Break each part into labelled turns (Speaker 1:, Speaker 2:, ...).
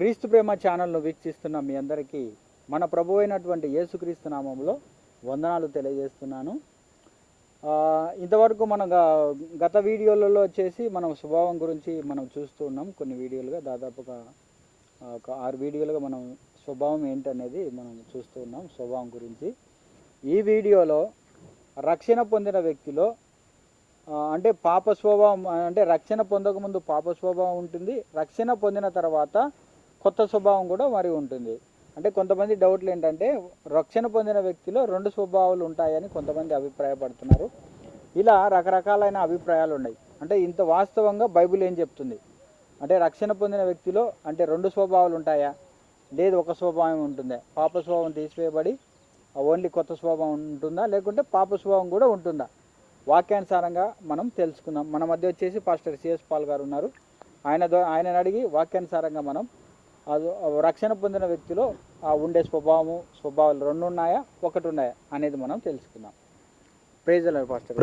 Speaker 1: క్రీస్తు ప్రేమ ఛానల్ను వీక్షిస్తున్న మీ అందరికీ మన ప్రభు అయినటువంటి యేసుక్రీస్తు నామంలో వందనాలు తెలియజేస్తున్నాను. ఇంతవరకు మన గ- గత వీడియోలలో వచ్చేసి మనం స్వభావం గురించి మనం చూస్తూ ఉన్నాం. కొన్ని వీడియోలుగా దాదాపుగా ఒక ఆరు వీడియోలుగా మనం స్వభావం ఏంటనేది మనం చూస్తూ ఉన్నాం స్వభావం గురించి. ఈ వీడియోలో రక్షణ పొందిన వ్యక్తిలో అంటే పాప స్వభావం అంటే రక్షణ పొందకముందు పాప స్వభావం ఉంటుంది. రక్షణ పొందిన తర్వాత కొత్త స్వభావం కూడా మరి ఉంటుంది. అంటే కొంతమంది డౌట్లు ఏంటంటే రక్షణ పొందిన వ్యక్తిలో రెండు స్వభావాలు ఉంటాయని కొంతమంది అభిప్రాయపడుతున్నారు. ఇలా రకరకాలైన అభిప్రాయాలు ఉన్నాయి. అంటే ఇంత వాస్తవంగా బైబిల్ ఏం చెప్తుంది? అంటే రక్షణ పొందిన వ్యక్తిలో అంటే రెండు స్వభావాలు ఉంటాయా? లేదు ఒక స్వభావం ఉంటుందా? పాప స్వభావం తీసివేయబడి ఓన్లీ కొత్త స్వభావం ఉంటుందా? లేకుంటే పాప స్వభావం కూడా ఉంటుందా? వాక్యానుసారంగా మనం తెలుసుకుందాం. మన మధ్య వచ్చేసి పాస్టర్ సిఎస్ పాల్ గారు ఉన్నారు. ఆయన ద్వా- ఆయనని అడిగి వాక్యానుసారంగా మనం రక్షణ పొందిన వ్యక్తిలో ఆ ఉండే స్వభావము స్వభావాలు రెండు ఉన్నాయా ఒకటి ఉన్నాయా అనేది మనం తెలుసుకుందాం. ప్రైజ్ పాస్టర్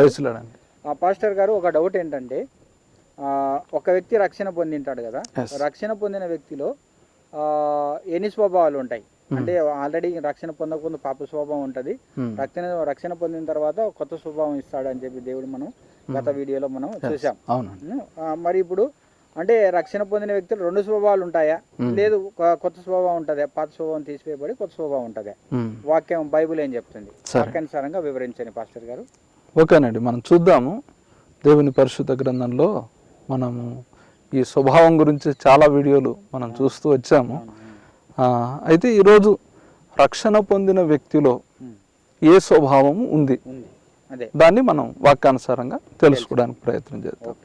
Speaker 1: పాస్టర్ గారు. ఒక డౌట్ ఏంటంటే ఆ, ఒక వ్యక్తి రక్షణ పొందింటాడు కదా. రక్షణ పొందిన వ్యక్తిలో ఆ, ఎన్ని స్వభావాలు ఉంటాయి? అంటే ఆల్రెడీ రక్షణ పొందకముందు పాప స్వభావం ఉంటుంది. రక్షణ రక్షణ పొందిన తర్వాత కొత్త స్వభావం ఇస్తాడు అని చెప్పి దేవుడు మనం గత వీడియోలో మనం చూసాం మరి ఇప్పుడు అంటే రక్షణ పొందిన వ్యక్తులు రెండు స్వభావాలు ఉంటాయా? లేదు కొత్త స్వభావం ఉంటుందా. పాత స్వభావం తీసివేయబడి కొత్త స్వభావం ఉంటుందా. వాక్యం బైబిల్ ఏం చెప్తుంది?
Speaker 2: సరే.
Speaker 1: వాక్యానుసారంగా వివరించండి పాస్టర్ గారు.
Speaker 2: ఓకేనండి మనం చూద్దాము. దేవుని పరిశుద్ధ గ్రంథంలో మనము ఈ స్వభావం గురించి చాలా వీడియోలు మనం చూస్తూ వచ్చాము. అయితే ఈరోజు రక్షణ పొందిన వ్యక్తిలో ఏ స్వభావం ఉంది? దాన్ని మనం వాక్యానుసారంగా తెలుసుకోవడానికి ప్రయత్నం చేద్దాం.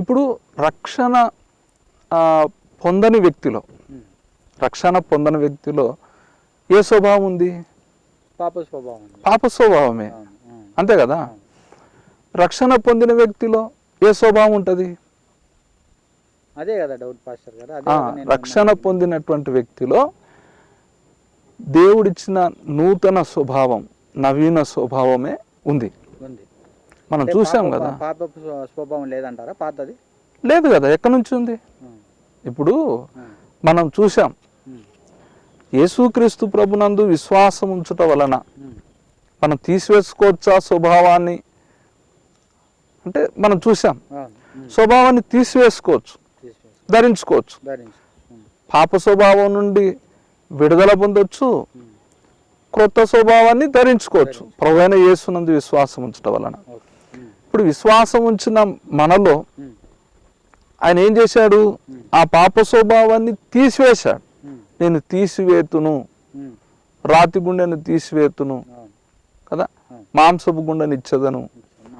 Speaker 2: ఇప్పుడు రక్షణ పొందని వ్యక్తిలో. రక్షణ పొందని వ్యక్తిలో ఏ స్వభావం ఉంది
Speaker 1: పాప స్వభావం.
Speaker 2: పాప స్వభావమే. అంతే కదా రక్షణ పొందిన వ్యక్తిలో ఏ స్వభావం ఉంటుంది
Speaker 1: అదే కదా డౌట్ పాస్టర్ గారు
Speaker 2: రక్షణ పొందిన వ్యక్తిలో దేవుడిచ్చిన నూతన స్వభావం నవీన స్వభావమే ఉంది మనం చూసాం కదా.
Speaker 1: స్వభావం లేదంటారా పాతది?
Speaker 2: లేదు కదా ఎక్కడి నుంచి ఉంది? ఇప్పుడు మనం చూసాం యేసుక్రీస్తు ప్రభునందు విశ్వాసం ఉంచుట వలన మనం తీసివేసుకోవచ్చా స్వభావాన్ని? అంటే మనం చూసాం స్వభావాన్ని తీసివేసుకోవచ్చు
Speaker 1: తీసివేసి,
Speaker 2: ధరించుకోవచ్చు. పాప స్వభావం నుండి విడుదల పొందొచ్చు క్రొత్త స్వభావాన్ని ధరించుకోవచ్చు. ప్రభువైన యేసునందు విశ్వాసం ఉంచడం వలన. ఇప్పుడు విశ్వాసం ఉంచిన మనలో ఆయన ఏం చేశాడు? ఆ పాప స్వభావాన్ని తీసివేశాడు నేను తీసివేతును. రాతి గుండెను తీసివేతును. కదా. మాంసపు గుండెని ఇచ్చదను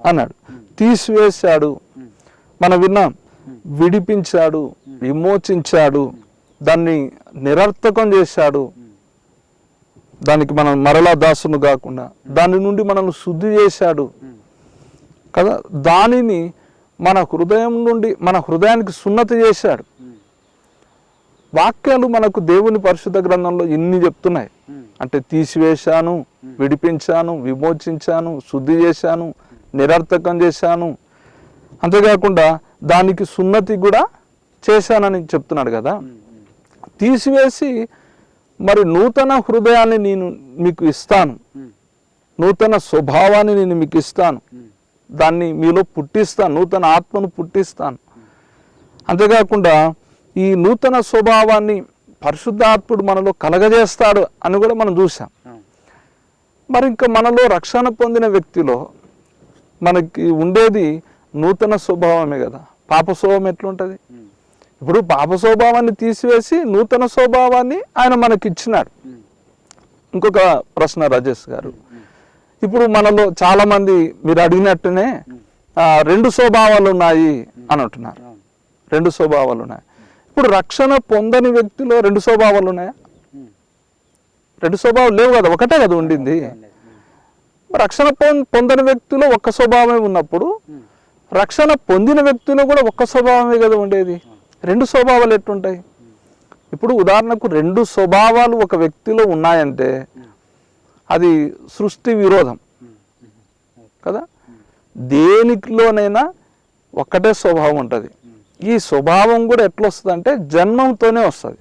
Speaker 2: అన్నాడు. తీసివేశాడు. మనం విన్నాం. విడిపించాడు. విమోచించాడు. దాన్ని నిరర్థకం చేశాడు. దానికి మనం మరలా దాసును కాకుండా దాని నుండి మనల్ని శుద్ధి చేశాడు. కదా? దానిని మన హృదయం నుండి మన హృదయానికి సున్నతి చేశాడు. వాక్యాలు మనకు దేవుని పరిశుద్ధ గ్రంథంలో ఇన్ని చెప్తున్నాయి? అంటే తీసివేశాను విడిపించాను విమోచించాను శుద్ధి చేశాను నిరర్థకం చేశాను. అంతేకాకుండా దానికి సున్నతి కూడా చేశానని చెప్తున్నాడు కదా? తీసివేసి మరి నూతన హృదయాన్ని నేను మీకు ఇస్తాను. నూతన స్వభావాన్ని నేను మీకు ఇస్తాను. దాన్ని మీలో పుట్టిస్తాను నూతన ఆత్మను పుట్టిస్తాను. అంతేకాకుండా ఈ నూతన స్వభావాన్ని పరిశుద్ధాత్ముడు మనలో కలగజేస్తాడు అని కూడా మనం చూసాం మరి ఇంకా మనలో రక్షణ పొందిన వ్యక్తిలో మనకి ఉండేది నూతన స్వభావమే కదా. పాప స్వభావం ఎట్లుంటుంది? ఇప్పుడు పాప స్వభావాన్ని తీసివేసి నూతన స్వభావాన్ని ఆయన మనకి ఇచ్చినాడు ఇంకొక ప్రశ్న రాజేష్ గారు. ఇప్పుడు మనలో చాలా మంది మీరు అడిగినట్టునే రెండు స్వభావాలు ఉన్నాయి అని అంటున్నారు. రెండు స్వభావాలు ఉన్నాయి. ఇప్పుడు రక్షణ పొందని వ్యక్తిలో రెండు స్వభావాలు ఉన్నాయా? రెండు స్వభావాలు లేవు కదా ఒకటే కదా ఉండింది. రక్షణ పొందని వ్యక్తిలో ఒక్క స్వభావమే ఉన్నప్పుడు రక్షణ పొందిన వ్యక్తిలో కూడా ఒక్క స్వభావమే కదా ఉండేది. రెండు స్వభావాలు ఎట్లుంటాయి? ఇప్పుడు ఉదాహరణకు రెండు స్వభావాలు ఒక వ్యక్తిలో ఉన్నాయంటే అది సృష్టి విరోధం. కదా? దేనిలోనైనా ఒక్కటే స్వభావం ఉంటుంది. ఈ స్వభావం కూడా ఎట్లా వస్తుంది అంటే జన్మంతోనే వస్తుంది.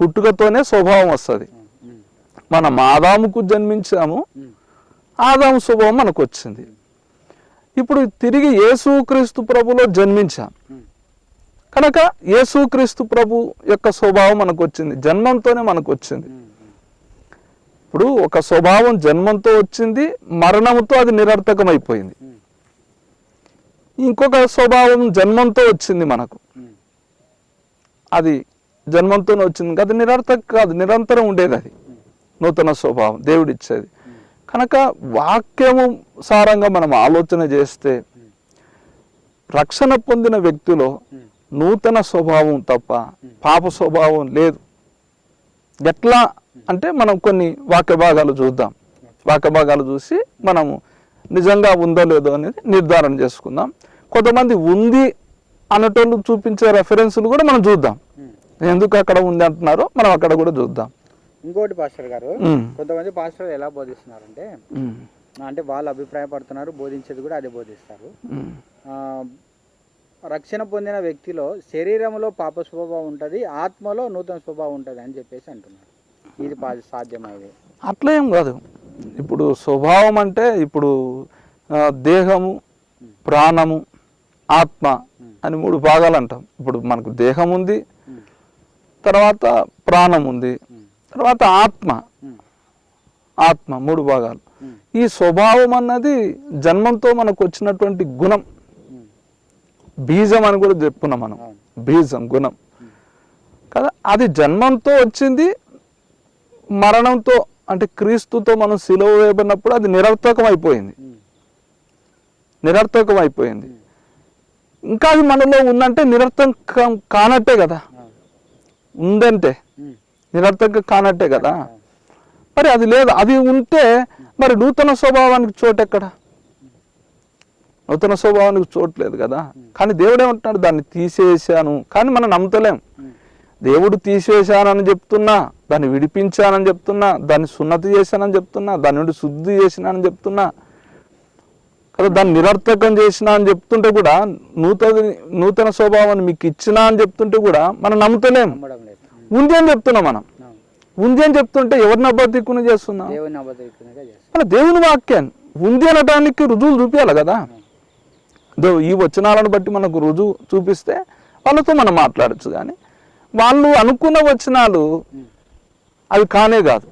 Speaker 2: పుట్టుకతోనే స్వభావం వస్తుంది. మనం ఆదాముకు జన్మించాము. ఆదాము స్వభావం మనకు వచ్చింది ఇప్పుడు తిరిగి యేసుక్రీస్తు ప్రభులో జన్మించాం. కనుక యేసుక్రీస్తు ప్రభు యొక్క స్వభావం మనకు వచ్చింది జన్మంతోనే మనకు వచ్చింది ఇప్పుడు ఒక స్వభావం జన్మంతో వచ్చింది మరణంతో అది నిరర్థకమైపోయింది.
Speaker 1: అయిపోయింది
Speaker 2: ఇంకొక స్వభావం జన్మంతో వచ్చింది మనకు. అది జన్మంతోనే వచ్చింది అది నిరర్థక కాదు నిరంతరం ఉండేది అది. నూతన స్వభావం దేవుడిచ్చేది. కనుక వాక్యము సారంగా మనం ఆలోచన చేస్తే రక్షణ పొందిన వ్యక్తిలో నూతన స్వభావం తప్ప పాప స్వభావం లేదు. ఎట్లా అంటే మనం కొన్ని వాక్య భాగాలు చూద్దాం. వాక్య భాగాలు చూసి మనము నిజంగా ఉందో లేదో అనేది నిర్ధారణ చేసుకుందాం. కొంతమంది ఉంది అనేటోళ్ళు చూపించే రెఫరెన్స్లు కూడా మనం చూద్దాం. ఎందుకు అక్కడ ఉంది అంటున్నారో మనం అక్కడ కూడా చూద్దాం.
Speaker 1: ఇంకోటి పాస్టర్ గారు కొంతమంది పాస్టర్లు ఎలా బోధిస్తున్నారంటే అంటే వాళ్ళు అభిప్రాయపడుతున్నారు బోధించేది కూడా అదే బోధిస్తారు. రక్షణ పొందిన వ్యక్తిలో శరీరంలో పాప స్వభావం ఉంటుంది ఆత్మలో నూతన స్వభావం ఉంటుంది అని చెప్పేసి అంటున్నారు. ఇది సాధ్యమైంది.
Speaker 2: అట్లా ఏం కాదు. ఇప్పుడు స్వభావం అంటే ఇప్పుడు దేహము ప్రాణము ఆత్మ అని మూడు భాగాలు అంటాం ఇప్పుడు మనకు దేహం ఉంది తర్వాత ప్రాణం ఉంది తర్వాత ఆత్మ. ఆత్మ మూడు భాగాలు. ఈ స్వభావం అన్నది జన్మంతో మనకు వచ్చినటువంటి గుణం. బీజం అని కూడా చెప్పుకున్నాం మనం. బీజం గుణం. కదా అది జన్మంతో వచ్చింది మరణంతో అంటే క్రీస్తుతో మనం సిలువ వేయబడినప్పుడు అది నిరర్థకం అయిపోయింది నిరర్థకం అయిపోయింది ఇంకా అది మనలో ఉందంటే నిరర్థకం కానట్టే కదా. ఉందంటే. నిరర్థకం కానట్టే కదా. మరి అది లేదు. అది ఉంటే మరి నూతన స్వభావానికి చోటు ఎక్కడ? నూతన స్వభావానికి చోటు లేదు కదా. కానీ దేవుడు ఏమంటున్నాడు దాన్ని తీసేసాను. కానీ మనం నమ్ముతలేం. దేవుడు తీసేశానని చెప్తున్నా. దాన్ని విడిపించానని చెప్తున్నా దాన్ని సున్నతి చేశానని చెప్తున్నా దాని నుండి శుద్ధి చేసినానని చెప్తున్నా. కదా దాన్ని నిరర్థకం చేసిన అని చెప్తుంటే కూడా నూతన నూతన స్వభావాన్ని మీకు ఇచ్చినా అని చెప్తుంటే కూడా మనం నమ్ముతలేం. ఉంది అని చెప్తున్నాం మనం. ఉంది అని చెప్తుంటే ఎవరిని అబద్ధికుని చేస్తున్నాం? మన దేవుని వాక్యాన్ని ఉంది అనటానికి రుజువులు చూపించాలి కదా. ఈ వచనాలను బట్టి మనకు రుజువు చూపిస్తే వాళ్ళతో మనం మాట్లాడచ్చు కానీ వాళ్ళు అనుకున్న వచనాలు అవి కానే కాదు.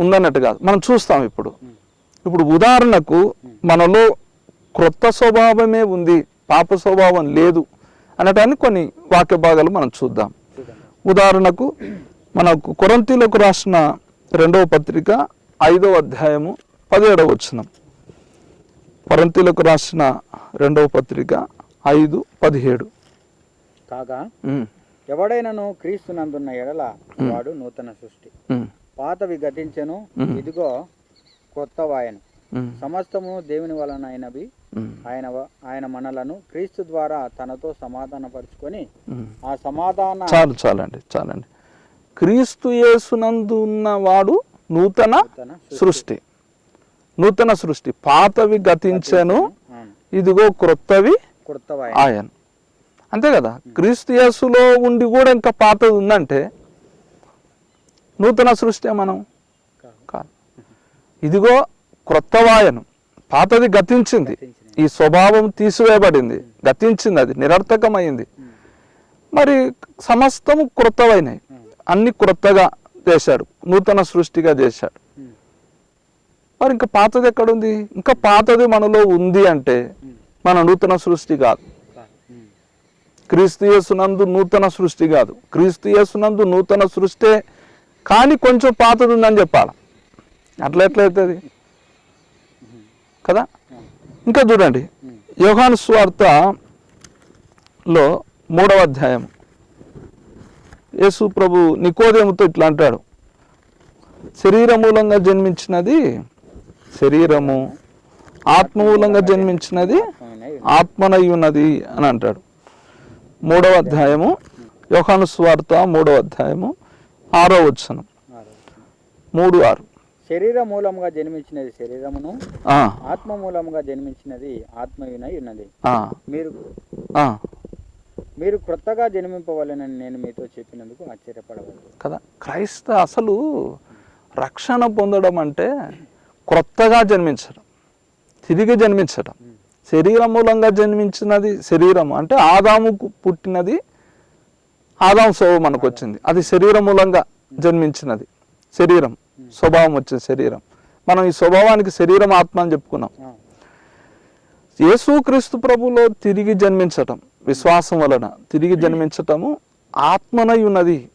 Speaker 2: ఉందన్నట్టు కాదు. మనం చూస్తాం ఇప్పుడు. ఇప్పుడు ఉదాహరణకు మనలో క్రొత్త స్వభావమే ఉంది పాప స్వభావం లేదు అనటానికి కొన్ని వాక్య భాగాలు మనం చూద్దాం. ఉదాహరణకు మనకు కొరంతీలకు రాసిన రెండవ పత్రిక ఐదవ అధ్యాయము పదిహేడవ వచనం. కొరంతీలకు రాసిన రెండవ పత్రిక ఐదు పదిహేడు.
Speaker 1: కాగా? ఎవడైనను క్రీస్తునందున్న ఎడల వాడు నూతన సృష్టి. పాతవి గతించెను ఇదిగో కొత్త వాయను సమస్తము దేవుని వలన అయినవి ఆయన ఆయన మనలను క్రీస్తు ద్వారా తనతో సమాధానపరుచుకొని. ఆ సమాధాన
Speaker 2: చాలు చాలండి చాలండి. క్రీస్తు యేసునందు ఉన్నవాడు నూతన సృష్టి. నూతన సృష్టి. పాతవి గతించెను. ఇదిగో క్రొత్తవి ఆయన. అంతే కదా? క్రీస్తు యేసులో ఉండి కూడా ఇంకా పాతది ఉందంటే నూతన సృష్టి మనం? కాదు. ఇదిగో క్రొత్త వాయను. పాతది గతించింది. ఈ స్వభావం తీసివేయబడింది. గతించింది అది నిరర్థకమైంది. మరి సమస్తము క్రొత్తవైనవి అన్ని క్రొత్తగా చేశాడు నూతన సృష్టిగా చేశాడు. మరి ఇంకా పాతది ఎక్కడుంది? ఇంకా పాతది మనలో ఉంది అంటే మన నూతన సృష్టి కాదు. క్రీస్తుయేసునందు నూతన సృష్టి కాదు. క్రీస్తుయేసునందు నూతన సృష్టే కానీ కొంచెం పాతది ఉందని చెప్పాలి. అట్లా ఎట్లయితుంది? కదా? ఇంకా చూడండి. యోహాను స్వార్తలో మూడవ అధ్యాయం. యేసు ప్రభు నికోదేముతో ఇట్లా అంటాడు. శరీర మూలంగా జన్మించినది శరీరము ఆత్మ మూలంగా జన్మించినది ఆత్మనై ఉన్నది అని అంటాడు. మూడవ అధ్యాయము యోహాను స్వార్త మూడవ అధ్యాయము ఆరో వచనం.
Speaker 1: ఆరో.
Speaker 2: మూడు ఆరు.
Speaker 1: శరీర మూలముగా జన్మించినది శరీరమును
Speaker 2: ఆ,
Speaker 1: ఆత్మ మూలముగా జన్మించినది ఆత్మయునై ఉన్నది. మీరు. మీరు క్రొత్తగా జన్మింపవాలని నేను మీతో చెప్పినందుకు ఆశ్చర్యపడవద్దు.
Speaker 2: కదా? క్రైస్త అసలు రక్షణ పొందడం అంటే క్రొత్తగా జన్మించడం తిరిగి జన్మించడం. శరీరం మూలంగా జన్మించినది శరీరం అంటే ఆదాముకు పుట్టినది ఆదాము స్వభావం మనకు వచ్చింది. అది శరీరం మూలంగా జన్మించినది. శరీరం స్వభావం వచ్చింది శరీరం. మనం ఈ స్వభావానికి శరీరం ఆత్మ అని చెప్పుకున్నాం. యేసుక్రీస్తు ప్రభులో తిరిగి జన్మించటం విశ్వాసం వలన తిరిగి జన్మించటము ఆత్మనై ఉన్నది.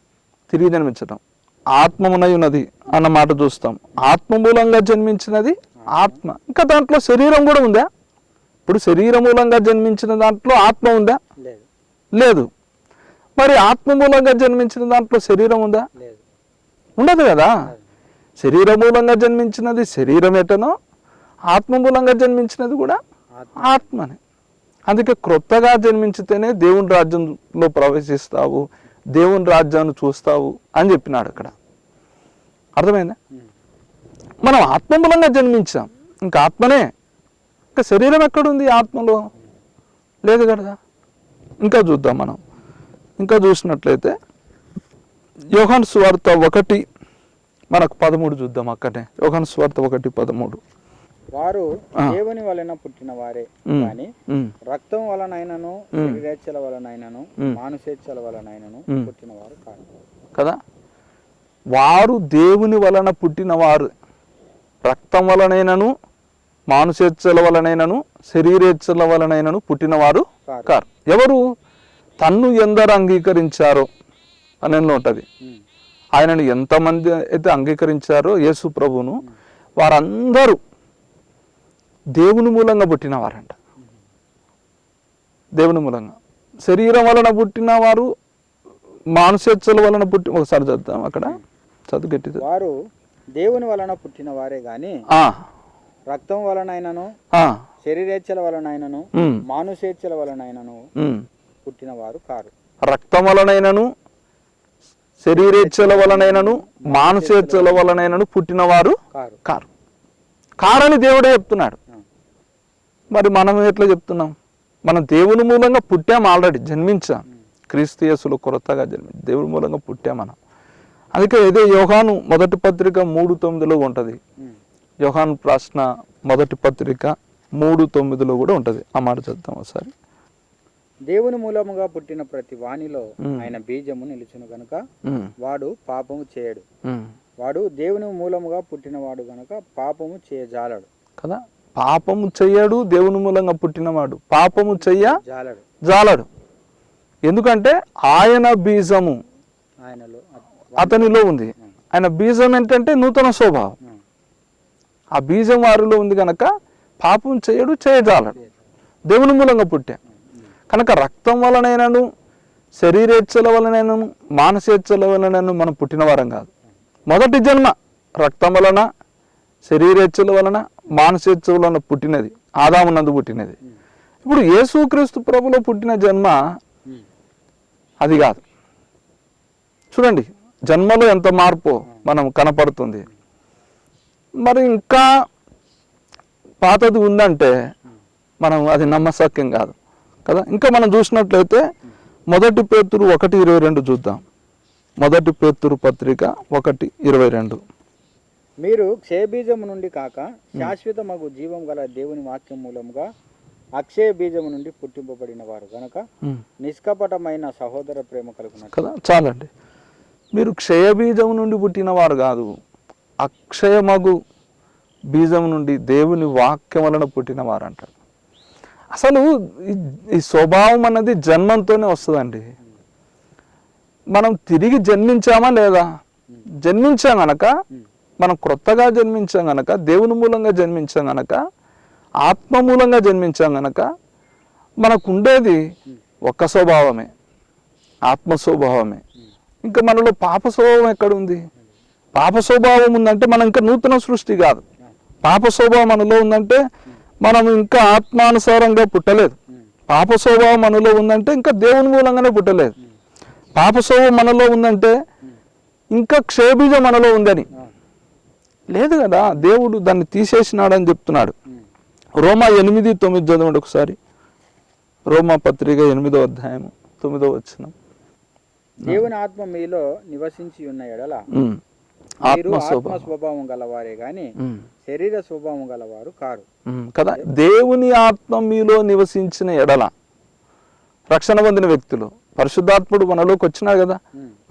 Speaker 2: తిరిగి జన్మించటం ఆత్మమునై ఉన్నది అన్న మాట చూస్తాం. ఆత్మ మూలంగా జన్మించినది ఆత్మ. ఇంకా దాంట్లో శరీరం కూడా ఉందా? ఇప్పుడు శరీర మూలంగా జన్మించిన దాంట్లో ఆత్మ ఉందా?
Speaker 1: లేదు.
Speaker 2: లేదు. మరి ఆత్మ మూలంగా జన్మించిన దాంట్లో శరీరం ఉందా?
Speaker 1: లేదు.
Speaker 2: ఉండదు కదా. శరీర మూలంగా జన్మించినది శరీరం ఎటనో ఆత్మ మూలంగా జన్మించినది కూడా
Speaker 1: ఆత్మ.
Speaker 2: ఆత్మనే. అందుకే క్రొత్తగా జన్మించితేనే దేవుని రాజ్యంలో ప్రవేశిస్తావు దేవుని రాజ్యాన్ని చూస్తావు అని చెప్పినాడు అక్కడ. అర్థమైందా. మనం ఆత్మ మూలంగా జన్మించాం. ఇంకా ఆత్మనే ఇంకా శరీరం ఎక్కడుంది ఆత్మలో? లేదు కదా? ఇంకా చూద్దాం మనం. ఇంకా చూసినట్లయితే యోహాన్ స్వార్త ఒకటి మనకు పదమూడు చూద్దాం అక్కడే యోహాన్ స్వార్త ఒకటి పదమూడు.
Speaker 1: వారు. దేవుని వలన పుట్టిన వారే. కానీ రక్తం వలనైనను శరీరేచ్ఛల వలనైనను
Speaker 2: ఉమ్.
Speaker 1: మానుసేచ్ఛల వలనైనను. పుట్టిన వారు కాదు.
Speaker 2: కదా? వారు దేవుని వలన పుట్టినవారు రక్తం వలనైనను మానుసేచ్ఛల వలనైనను శరీరేచ్ఛల వలనైనను పుట్టినవారు
Speaker 1: కారు.
Speaker 2: ఎవరు? తన్ను ఎందరు అంగీకరించారో అని ఉంటుంది. ఆయనను ఎంతమంది అయితే అంగీకరించారో యేసు ప్రభువును వారందరూ దేవుని మూలంగా పుట్టినవారంట. దేవుని మూలంగా. శరీరం వలన పుట్టిన వారు మానసేచ్చల వలన పుట్టి ఒకసారి చదువుతాం అక్కడ. చదువు గట్టి చదువు.
Speaker 1: వారు దేవుని వలన పుట్టిన వారే గాని
Speaker 2: ఆ,
Speaker 1: రక్తం వలనైనను శరీరేచ్ఛల వలనైనను
Speaker 2: ఉమ్,
Speaker 1: మానుసేచ్ఛల వలనైనను
Speaker 2: ఉమ్.
Speaker 1: పుట్టిన వారు కారు.
Speaker 2: రక్తం వలనైనను శరీరేచ్ఛల వలనైనను మానసేచ్ఛల వలనైనను పుట్టినవారు
Speaker 1: కారు.
Speaker 2: కారు. కారని దేవుడే చెప్తున్నాడు. మరి మనం ఎట్లా చెప్తున్నాం? మనం దేవుని మూలంగా పుట్టాం ఆల్రెడీ జన్మించాం. క్రీస్తు యేసులో కొరతగా జన్మి దేవుని మూలంగా పుట్టాం మనం. అందుకే ఇదే యోహాను మొదటి పత్రిక మూడు తొమ్మిదిలో ఉంటుంది. యోహాను ప్రశ్న మొదటి పత్రిక మూడు తొమ్మిదిలో కూడా ఉంటుంది. ఆ మాట చదువుతాం ఒకసారి.
Speaker 1: దేవుని మూలముగా పుట్టిన ప్రతి
Speaker 2: ఉమ్.
Speaker 1: ఆయన బీజము నిలుచును గనుక వాడు పాపము చేయడు. వాడు దేవుని మూలముగా పుట్టినవాడు గనుక పాపము చేయజాలడు.
Speaker 2: కదా? పాపము చెయ్యడు దేవుని మూలంగా పుట్టినవాడు. పాపము చెయ్య
Speaker 1: జాలడు.
Speaker 2: జాలడు. ఎందుకంటే ఆయన బీజము
Speaker 1: ఆయనలో
Speaker 2: అతనిలో ఉంది. ఆయన బీజం ఏంటంటే నూతన స్వభావం. ఆ బీజం వారిలో ఉంది కనుక పాపం చేయడు చేయజాలడు. దేవుని మూలంగా పుట్టా. కనుక రక్తం వలనైనను శరీరేచ్ఛల వలనైనను మానసేచ్ఛల వలనైనను మనం పుట్టిన వారం కాదు. మొదటి జన్మ రక్తం వలన శరీరేచ్ఛల వలన మానసేచ్ఛల వలన పుట్టినది. ఆదామునందు పుట్టినది. ఇప్పుడు యేసుక్రీస్తు ప్రభులో పుట్టిన జన్మ అది కాదు. చూడండి జన్మలో ఎంత మార్పు మనం కనపడుతుంది. మరి ఇంకా పాతది ఉందంటే మనం అది నమ్మసక్యం కాదు కదా? ఇంకా మనం చూసినట్లయితే మొదటి పేతురు ఒకటి ఇరవై రెండు చూద్దాం. మొదటి పేతురు పత్రిక ఒకటి ఇరవై రెండు.
Speaker 1: మీరు క్షయబీజము నుండి కాక శాశ్వతమగు జీవం గల దేవుని వాక్యం మూలముగా అక్షయ బీజము నుండి పుట్టింపబడిన వారు
Speaker 2: ఉమ్.
Speaker 1: నిష్కపటమైన సహోదర ప్రేమ కలుగునట్లు.
Speaker 2: కదా? చాలండి. మీరు క్షయబీజం నుండి పుట్టిన వారు కాదు. అక్షయమగు బీజం నుండి దేవుని వాక్యం వలన పుట్టిన వారు అంటారు అసలు ఈ- ఈ స్వభావం అన్నది జన్మంతోనే వస్తుందండి. మనం తిరిగి జన్మించామా లేదా? జన్మించాం గనక మనం క్రొత్తగా జన్మించాం గనక దేవుని మూలంగా జన్మించాం గనక ఆత్మ మూలంగా జన్మించాం గనక మనకు ఉండేది ఒక్క స్వభావమే ఆత్మ స్వభావమే ఇంకా మనలో పాప స్వభావం ఎక్కడ ఉంది పాప స్వభావం ఉందంటే మనం ఇంకా నూతన సృష్టి కాదు. పాప స్వభావం మనలో ఉందంటే మనం ఇంకా ఆత్మానుసారంగా పుట్టలేదు. పాప స్వభావం మనలో ఉందంటే ఇంకా దేవుని మూలంగానే పుట్టలేదు. పాప స్వభావం మనలో ఉందంటే ఇంకా క్షయబీజం మనలో ఉందని. లేదు కదా దేవుడు దాన్ని తీసేసినాడని చెప్తున్నాడు. రోమా ఎనిమిది తొమ్మిది చదవండి ఒకసారి. రోమా పత్రిక ఎనిమిదో అధ్యాయము తొమ్మిదో వచ్చిన
Speaker 1: దేవుని ఆత్మ మీలో నివసించి ఉన్న ఎడల
Speaker 2: ఆత్మ స్వభావం.
Speaker 1: గలవారే గాని. శరీర స్వభావం గలవారు కారు.
Speaker 2: కదా? దేవుని ఆత్మ మీలో నివసించిన ఎడల రక్షణ పొందిన వ్యక్తులు. పరిశుద్ధాత్ముడు మనలోకి వచ్చినాడు కదా?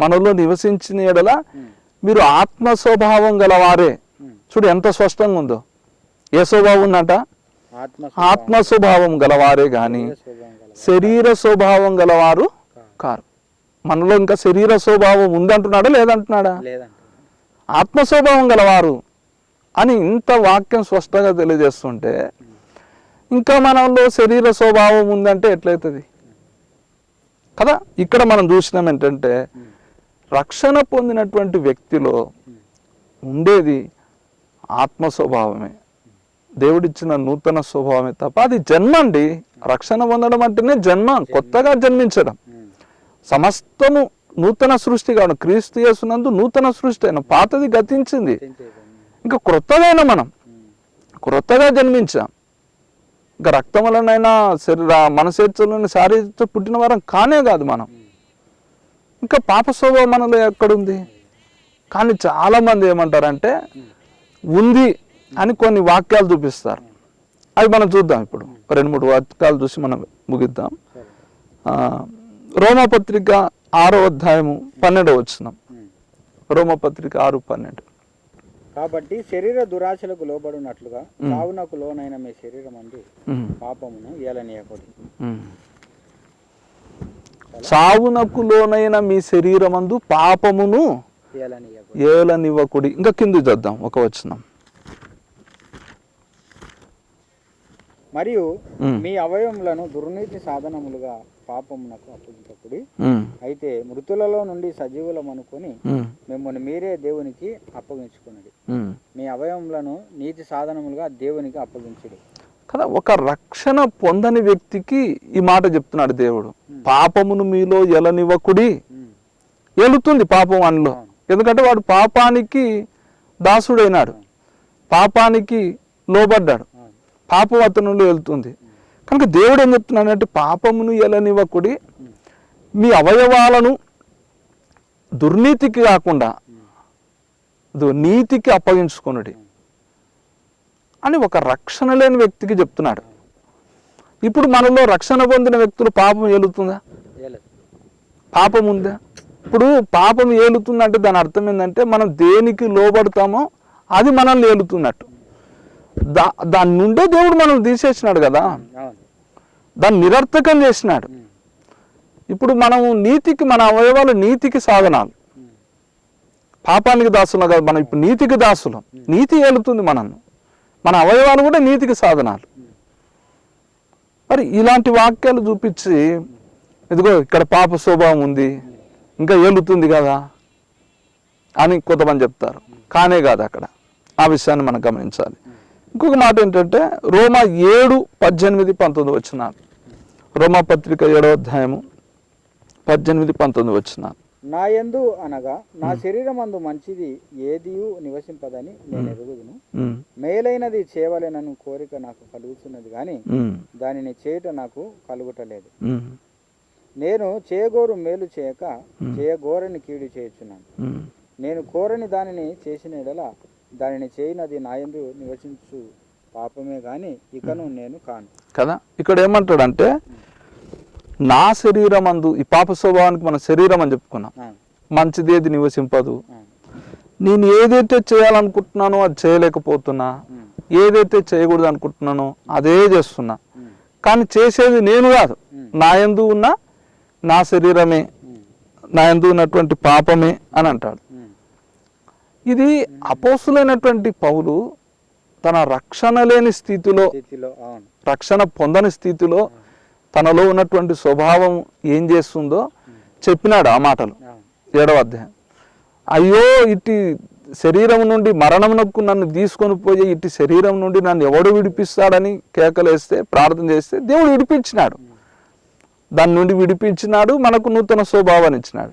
Speaker 2: మనలో నివసించిన ఎడల మీరు ఆత్మ స్వభావం గలవారే. చూడు ఎంత స్పష్టంగా ఉందో. ఏ స్వభావం ఉందంట?
Speaker 1: ఆత్మ
Speaker 2: స్వభావం గలవారే గాని
Speaker 1: శరీర స్వభావం గలవారు. కారు.
Speaker 2: మనలో ఇంకా శరీర స్వభావం ఉందంటున్నాడా లేదంటున్నాడా?
Speaker 1: ఆత్మస్వభావం
Speaker 2: ఆత్మ స్వభావం గలవారు అని ఇంత వాక్యం స్పష్టంగా తెలియజేస్తుంటే ఇంకా మనలో శరీర స్వభావం ఉందంటే ఎట్లయితుంది? కదా ఇక్కడ మనం చూసినాం ఏంటంటే రక్షణ పొందినటువంటి వ్యక్తిలో ఉండేది ఆత్మ స్వభావమే దేవుడిచ్చిన నూతన స్వభావమే తప్ప అది జన్మ అండి. రక్షణ పొందడం అంటేనే జన్మ కొత్తగా జన్మించడం. సమస్తము నూతన సృష్టి క్రీస్తు చేస్తున్నందు నూతన సృష్టి అయిన పాతది గతించింది. ఇంకా క్రొత్తదైన మనం. క్రొత్తగా జన్మించాం. ఇంకా రక్తం వలనైనా శరీర మన చేతులను పుట్టిన వారం కానే కాదు మనం. ఇంకా పాప స్వభావం మనలో ఎక్కడుంది? కానీ చాలామంది ఏమంటారంటే ఉంది అని కొన్ని వాక్యాలు చూపిస్తారు. అవి మనం చూద్దాం ఇప్పుడు. రెండు మూడు వాక్యాలు చూసి మనం ముగిద్దాం. రోమపత్రిక ఆరో అధ్యాయము పన్నెండవ వచ్చినాం. రోమపత్రిక ఆరు పన్నెండు.
Speaker 1: కాబట్టి శరీర దురాశలకు లోబడినట్లుగా చావునకు లోనైన మీ శరీరం అందు పాపమును ఏలనీయకూడదు.
Speaker 2: ఉమ్. సావునకు లోనైన మీ శరీరమందు పాపమును
Speaker 1: ఏలనీయకూడదు.
Speaker 2: ఏలనివ్వకుడి. ఇంకా కింది చూద్దాం ఒక వచనం.
Speaker 1: మరియు మీ అవయవములను దుర్నీతి సాధనములుగా పాపమునకు అప్పగించకుడి.
Speaker 2: ఉమ్,
Speaker 1: అయితే మృతులలో నుండి సజీవులం అనుకొని మిమ్మల్ని మీరే దేవునికి అప్పగించుకున్నది. మీ అవయవములను నీతి సాధనములుగా దేవునికి అప్పగించుడు.
Speaker 2: కదా ఒక రక్షణ పొందని వ్యక్తికి ఈ మాట చెప్తున్నాడు దేవుడు. పాపమును మీలో ఎలనివ్వకుడి. ఎలుతుంది పాపం వానిలో ఎందుకంటే వాడు పాపానికి దాసుడైనాడు. పాపానికి లోబడ్డాడు. పాపం అతనిలో వెళ్తుంది. కనుక దేవుడు ఏం చెప్తున్నాడంటే పాపమును ఎలనివ్వకుడి మీ అవయవాలను దుర్నీతికి కాకుండా నీతికి అప్పగించుకొనుడి అని ఒక రక్షణ లేని వ్యక్తికి చెప్తున్నాడు. ఇప్పుడు మనలో రక్షణ పొందిన వ్యక్తులు పాపం ఏలుతుందా. పాపం ఉందా? ఇప్పుడు పాపం ఏలుతుందంటే దాని అర్థం ఏంటంటే మనం దేనికి లోబడతామో అది మనల్ని ఏలుతున్నట్టు. దా దాని నుండే దేవుడు మనం తీసేసినాడు కదా. దాన్ని నిరర్థకం చేసినాడు. ఇప్పుడు మనము నీతికి మన అవయవాలు నీతికి సాధనాలు. పాపానికి దాసులం కాదు మనం ఇప్పుడు నీతికి దాసులం. నీతి ఏలుతుంది మనల్ని. మన అవయవాలు కూడా నీతికి సాధనాలు మరి ఇలాంటి వాక్యాలు చూపించి ఇదిగో ఇక్కడ పాప స్వభావం ఉంది ఇంకా ఏలుతుంది కదా అని కొంతమంది చెప్తారు. కానే కాదు అక్కడ. ఆ విషయాన్ని మనం గమనించాలి. ఇంకొక మాట ఏంటంటే రోమా ఏడు పద్దెనిమిది పంతొమ్మిది వచ్చిన రోమా పత్రిక ఏడో అధ్యాయము పద్దెనిమిది పంతొమ్మిది వచ్చిన.
Speaker 1: నా యందు అనగా నా శరీరమందు మంచిది ఏదియు నివసింపదని నేను ఎరుగుదును. మేలైనది చేయవలెనను కోరిక నాకు కలుగుతున్నది కానీ దానిని చేయుట నాకు కలుగుటలేదు. నేను చేయగోరు మేలు చేయక చేయగోరని కీడు చేయుచున్నాను. నేను కోరని దానిని చేసిన ఎడల దానిని చేయనది నాయందు నివసించు పాపమే గాని ఇకను నేను కాను.
Speaker 2: కదా? ఇక్కడ ఏమంటాడంటే నా శరీరం అందు ఈ పాప స్వభావానికి మన శరీరం అని చెప్పుకున్నాం. మంచిదేది నివసింపదు. నేను ఏదైతే చేయాలనుకుంటున్నానో అది చేయలేకపోతున్నా ఏదైతే చేయకూడదు అనుకుంటున్నానో అదే చేస్తున్నా. కానీ చేసేది నేను కాదు. నా ఎందు ఉన్న నా శరీరమే నా ఎందు ఉన్నటువంటి పాపమే అని అంటాడు. ఇది అపోసులైనటువంటి పౌలు తన రక్షణ లేని స్థితిలో రక్షణ పొందని స్థితిలో తనలో ఉన్నటువంటి స్వభావం ఏం చేస్తుందో చెప్పినాడు ఆ మాటలు. ఏడవ అధ్యాయం. అయ్యో ఇట్టి శరీరం నుండి మరణమునకు నన్ను తీసుకొని పోయి ఇట్టి శరీరం నుండి నన్ను ఎవడు విడిపిస్తాడని కేకలేస్తే ప్రార్థన చేస్తే దేవుడు విడిపించినాడు. దాని నుండి విడిపించినాడు మనకు నూతన స్వభావాన్ని ఇచ్చినాడు.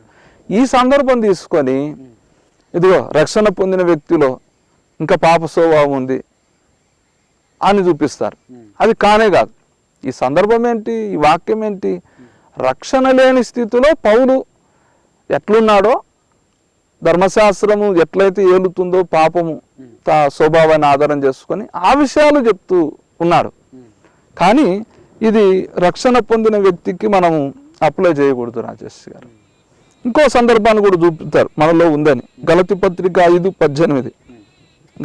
Speaker 2: ఈ సందర్భం తీసుకొని ఇదిగో రక్షణ పొందిన వ్యక్తిలో ఇంకా పాప స్వభావం ఉంది అని చూపిస్తారు. అది కానే కాదు. ఈ సందర్భం ఏంటి? ఈ వాక్యం ఏంటి? రక్షణ లేని స్థితిలో పౌలు ఎట్లున్నాడో ధర్మశాస్త్రము ఎట్లయితే ఏలుతుందో పాపము తా స్వభావాన్ని ఆధారం చేసుకొని ఆ విషయాలు చెప్తూ ఉన్నాడు. కానీ ఇది రక్షణ పొందిన వ్యక్తికి మనము అప్లై చేయకూడదు రాజేష్ గారు. ఇంకో సందర్భాన్ని కూడా చూపుతారు. మనలో ఉందని. గలతి పత్రిక ఐదు పద్దెనిమిది.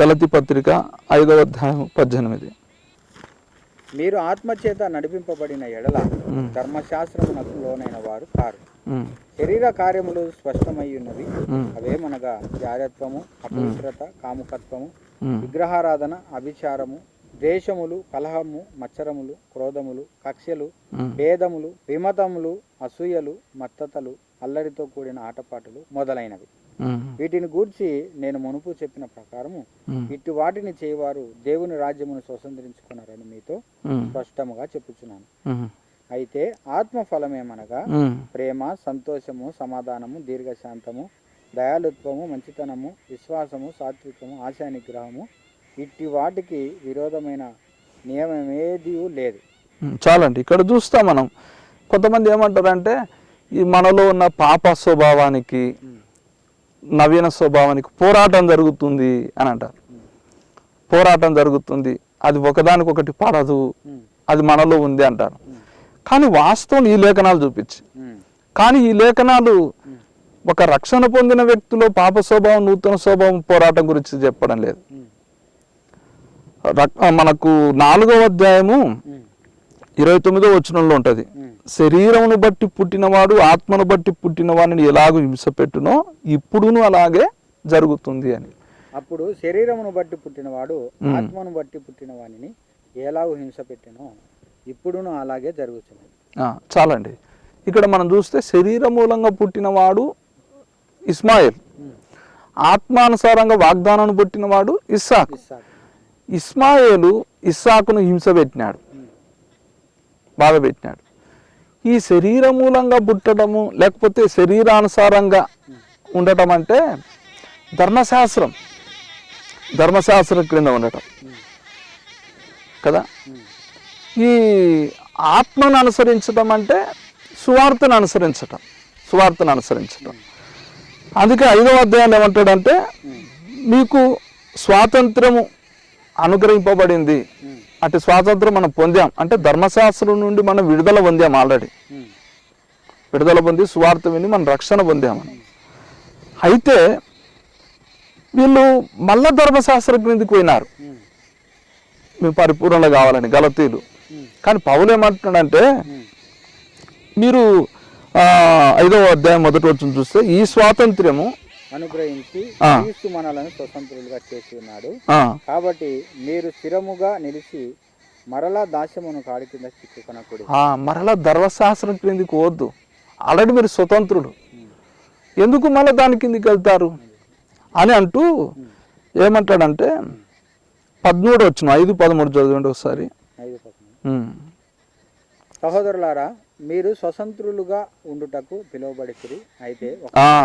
Speaker 2: గలతి పత్రిక ఐదవ అధ్యాయం పద్దెనిమిది.
Speaker 1: మీరు ఆత్మచేత నడిపింపబడిన ఎడల ధర్మశాస్త్రమునకు లోనైన వారు కారు. శరీర కార్యములు స్పష్టమై ఉన్నవి అవేమనగా జారత్వము అపవిత్రత కాముకత్వము విగ్రహారాధన అభిచారము ద్వేషములు కలహము మచ్చరములు క్రోధములు కక్ష్యలు భేదములు విమతములు అసూయలు మత్తతలు అల్లరితో కూడిన ఆటపాటలు మొదలైనవి. వీటిని గూర్చి నేను మునుపు చెప్పిన ప్రకారము ఇటు వాటిని చేయవారు దేవుని రాజ్యమును స్వతంత్రించుకున్నారని మీతో స్పష్టముగా చెప్పుచున్నాను. అయితే ఆత్మ ఫలమేమనగా ప్రేమ సంతోషము సమాధానము దీర్ఘశాంతము దయాలుత్వము మంచితనము విశ్వాసము సాత్వికము ఆశా నిగ్రహము ఇట్టి వాటికి విరోధమైన నియమమేది లేదు.
Speaker 2: ఉమ్, చాలండి. ఇక్కడ చూస్తాం మనం కొంతమంది ఏమంటారంటే ఈ మనలో ఉన్న పాప స్వభావానికి నవీన స్వభావానికి పోరాటం జరుగుతుంది అని అంటారు. పోరాటం జరుగుతుంది. అది ఒకదానికొకటి పడదు. అది మనలో ఉంది అంటారు. కానీ వాస్తవం ఈ లేఖనాలు చూపించి. కానీ ఈ లేఖనాలు ఒక రక్షణ పొందిన వ్యక్తిలో పాప స్వభావం నూతన స్వభావం పోరాటం గురించి చెప్పడం లేదు. మనకు నాలుగవ అధ్యాయము ఇరవై తొమ్మిదో వచనంలో ఉంటుంది. శరీరమును బట్టి పుట్టినవాడు ఆత్మను బట్టి పుట్టిన వాడిని ఎలాగో హింస పెట్టునో ఇప్పుడును అలాగే జరుగుతుంది అని.
Speaker 1: అప్పుడు శరీరమును బట్టి పుట్టినవాడు ఆత్మను బట్టి పుట్టిన వానిని ఎలాగూ హింస పెట్టినో ఇప్పుడును అలాగే జరుగుతున్నది
Speaker 2: ఆ, చాలండి. ఇక్కడ మనం చూస్తే శరీర మూలంగా పుట్టినవాడు ఇస్మాయిల్. ఆత్మానుసారంగా వాగ్దానాన్ని పుట్టినవాడు ఇస్సాక్.
Speaker 1: ఇస్సాకు.
Speaker 2: ఇస్మాయేలు ఇస్సాకును హింస పెట్టినాడు. బాధ పెట్టినాడు. ఈ శరీర మూలంగా పుట్టడము లేకపోతే శరీరానుసారంగా ఉండటం అంటే ధర్మశాస్త్రం. ధర్మశాస్త్రం క్రింద ఉండటం. కదా? ఈ ఆత్మను అనుసరించడం అంటే సువార్తను అనుసరించటం. సువార్తను అనుసరించటం. అందుకే ఐదవ అధ్యాయంలో ఏమంటాడంటే మీకు స్వాతంత్రము అనుగ్రహింపబడింది. అటు స్వాతంత్రం మనం పొందాం. అంటే ధర్మశాస్త్రం నుండి మనం విడుదల పొందాం ఆల్రెడీ. విడుదల పొంది సువార్త విని మనం రక్షణ పొందామని అయితే వీళ్ళు మళ్ళా ధర్మశాస్త్రం క్రిందికి పోయినారు. మేము పరిపూర్ణలు కావాలని గలతీలు కానీ పౌలు ఏమంటున్నాడంటే మీరు ఐదవ అధ్యాయం మొదటి వచ్చిన చూస్తే ఈ స్వాతంత్ర్యము
Speaker 1: అనుగ్రహించి. క్రీస్తు మనలను స్వతంత్రులుగా చేసి ఉన్నాడు. కాబట్టి మీరు స్థిరముగా నిలిచి మరలా దాస్యమును కాడి కింద చిక్కుకొనకూడదు.
Speaker 2: మరలా ధర్మశాస్త్రం క్రిందికి పోవద్దు ఆల్రెడీ మీరు స్వతంత్రుడు ఎందుకు మళ్ళీ దాని కిందికి వెళ్తారు? అని అంటూ ఏమంటాడంటే పదమూడు వచ్చిన ఐదు పదమూడు చదవండి ఒకసారి.
Speaker 1: సహోదరులారా మీరు స్వతంత్రులుగా ఉండుటకు పిలువబడితిరి. అయితే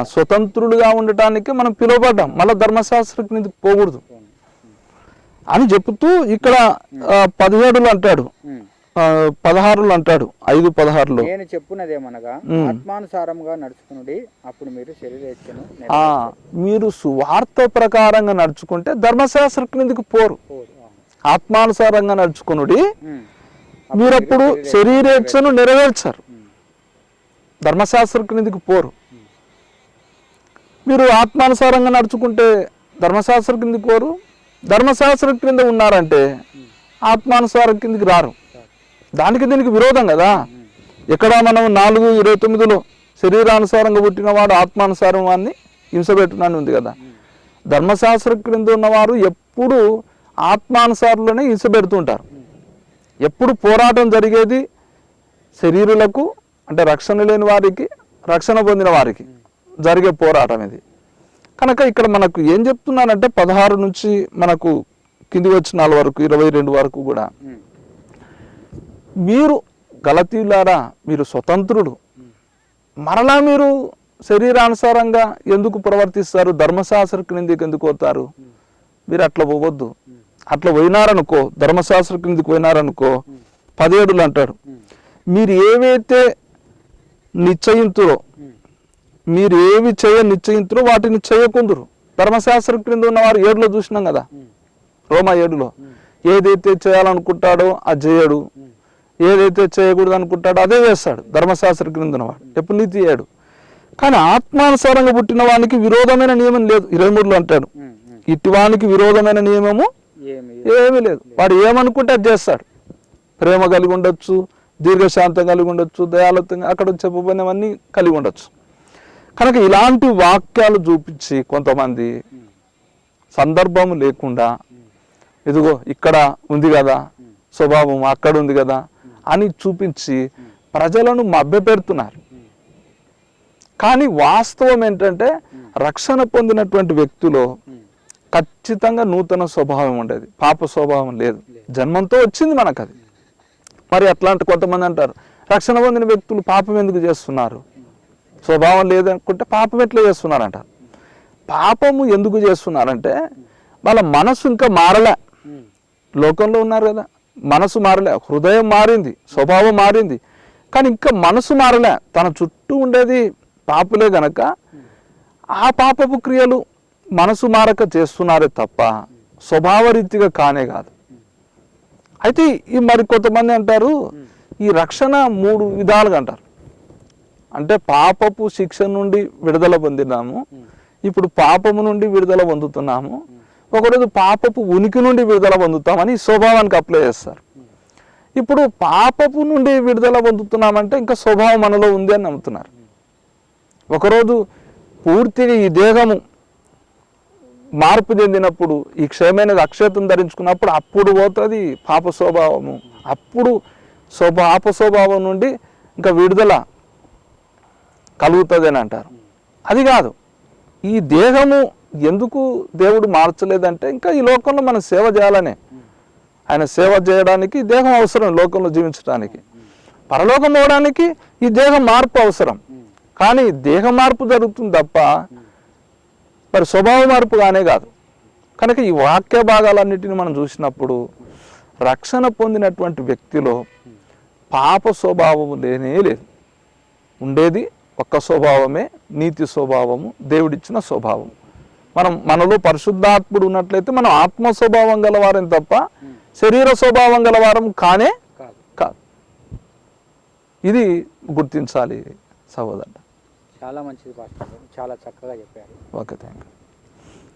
Speaker 2: స్వతంత్రులుగా ఉండటానికి మనం పిలువబడ్డాం. మళ్ళీ ధర్మశాస్త్రం కిందికి పోకూడదు. అని చెప్తూ ఇక్కడ పదిహేడులో అంటాడు. పదహారులో అంటాడు. ఐదు పదహారులో.
Speaker 1: నేను చెప్పున్నదేమనగా
Speaker 2: ఉమ్.
Speaker 1: ఆత్మానుసారంగా నడుచుకునుడి అప్పుడు మీరు శరీరేచ్ఛను
Speaker 2: ఆ, మీరు సువార్త ప్రకారంగా నడుచుకుంటే ధర్మశాస్త్ర క్రిందికి పోరు. ఆత్మానుసారంగా నడుచుకునుడి. మీరప్పుడు శరీరేచ్ఛను నెరవేర్చారు.
Speaker 1: ఉమ్.
Speaker 2: క్రిందికి పోరు. మీరు ఆత్మానుసారంగా నడుచుకుంటే ధర్మశాస్త్ర కిందికి పోరు. ధర్మశాస్త్ర క్రింద ఉన్నారంటే ఆత్మానుసారం కిందికి రారు. దానికి దీనికి విరోధం కదా. ఎక్కడ మనం నాలుగు ఇరవై తొమ్మిదిలో శరీరానుసారంగా పుట్టినవాడు ఆత్మానుసారం వాడిని హింసపెట్టునని ఉంది కదా. ధర్మశాస్త్ర క్రింద ఉన్నవారు ఎప్పుడు ఆత్మానుసారంలోనే హింస పెడుతుంటారు. ఎప్పుడు పోరాటం జరిగేది శరీరులకు అంటే రక్షణ లేని వారికి రక్షణ పొందిన వారికి జరిగే పోరాటం ఇది. కనుక ఇక్కడ మనకు ఏం చెప్తున్నానంటే పదహారు నుంచి మనకు కింది వచ్చిన వరకు ఇరవై రెండు వరకు కూడా మీరు గలతీలారా మీరు స్వతంత్రుడు మరలా మీరు శరీరానుసారంగా ఎందుకు ప్రవర్తిస్తారు? ధర్మశాస్త్ర క్రిందికి ఎందుకు పోతారు? మీరు అట్లా పోవద్దు. అట్లా పోయినారనుకో ధర్మశాస్త్ర క్రిందికి పోయినారనుకో పదిహేడులు అంటాడు. మీరు ఏవైతే నిశ్చయింతురో మీరు ఏవి చేయ నిశ్చయింతురో వాటిని చేయకుందరు ధర్మశాస్త్ర క్రింద ఉన్నవారు ఏడులో చూసినాం కదా. రోమా ఏడులో. ఏదైతే చేయాలనుకుంటాడో అది చేయడు. ఏదైతే చేయకూడదు అనుకుంటాడో అదే చేస్తాడు. ధర్మశాస్త్ర క్రింద ఉన్నవాడు. ఎప్పుడు నీతి చేయడు కానీ ఆత్మానుసారంగా పుట్టిన వానికి విరోధమైన నియమం లేదు. ఇరవై మూడులో అంటాడు. ఇటువానికి విరోధమైన నియమము
Speaker 1: ఏమి
Speaker 2: లేదు. వాడు ఏమనుకుంటే అది చేస్తాడు. ప్రేమ కలిగి ఉండొచ్చు దీర్ఘశాంతం కలిగి ఉండొచ్చు దయాలత్వంగా అక్కడ చెప్పబడినవన్నీ కలిగి ఉండొచ్చు. కనుక ఇలాంటి వాక్యాలు చూపించి కొంతమంది సందర్భం లేకుండా ఇదిగో ఇక్కడ ఉంది కదా స్వభావం అక్కడ ఉంది కదా అని చూపించి ప్రజలను మభ్యపెడుతున్నారు.
Speaker 1: ఉమ్,
Speaker 2: కానీ వాస్తవం ఏంటంటే రక్షణ పొందినటువంటి వ్యక్తిలో ఖచ్చితంగా నూతన స్వభావం ఉండేది. పాప స్వభావం లేదు. జన్మంతో వచ్చింది మనకు అది మరి అట్లాంటి కొంతమంది అంటారు రక్షణ పొందిన వ్యక్తులు పాపం ఎందుకు చేస్తున్నారు? స్వభావం లేదనుకుంటే పాపం ఎట్లా చేస్తున్నారంట. పాపము ఎందుకు చేస్తున్నారంటే వాళ్ళ మనసు ఇంకా మారలే. లోకంలో ఉన్నారు కదా. మనసు మారలే. హృదయం మారింది. స్వభావం మారింది. కానీ ఇంకా మనసు మారలే. తన చుట్టూ ఉండేది పాపులే గనక ఆ పాపపు క్రియలు మనసు మారక చేస్తున్నారే తప్ప స్వభావరీతిగా కానే కాదు. అయితే ఈ మరి కొంతమంది అంటారు ఈ రక్షణ మూడు విధాలుగా అంటారు. అంటే పాపపు శిక్ష నుండి విడుదల పొందినాము ఇప్పుడు పాపము నుండి విడుదల పొందుతున్నాము ఒకరోజు పాపపు ఉనికి నుండి విడుదల పొందుతామని ఈ స్వభావానికి అప్లై చేస్తారు. ఇప్పుడు పాపపు నుండి విడుదల పొందుతున్నామంటే ఇంకా స్వభావం మనలో ఉంది అని నమ్ముతున్నారు. ఒకరోజు పూర్తిగా ఈ దేహము మార్పు చెందినప్పుడు ఈ క్షయమైన అక్షతం ధరించుకున్నప్పుడు అప్పుడు పోతుంది పాప స్వభావము. అప్పుడు స్వభా పాప స్వభావం నుండి ఇంకా విడుదల కలుగుతుంది అని అంటారు. అది కాదు. ఈ దేహము ఎందుకు దేవుడు మార్చలేదంటే ఇంకా ఈ లోకంలో మనం సేవ చేయాలనే. ఆయన సేవ చేయడానికి దేహం అవసరం లోకంలో జీవించడానికి. పరలోకం పోవడానికి ఈ దేహం మార్పు అవసరం. కానీ దేహ మార్పు జరుగుతుంది తప్ప మరి స్వభావ మార్పు కానే కాదు. కనుక ఈ వాక్య భాగాలన్నిటిని మనం చూసినప్పుడు రక్షణ పొందినటువంటి వ్యక్తిలో పాప స్వభావము లేనే లేదు. ఉండేది ఒక్క స్వభావమే నీతి స్వభావము దేవుడిచ్చిన స్వభావం మనం మనలో పరిశుద్ధాత్ముడు ఉన్నట్లయితే మనం ఆత్మ స్వభావం గలవారం తప్ప శరీర స్వభావం గలవారం కానే
Speaker 1: కాదు.
Speaker 2: కాదు. ఇది గుర్తించాలి సహోదరు
Speaker 1: చాలా మంచిది పాస్టర్ చాలా చక్కగా చెప్పారు.
Speaker 2: Okay thank you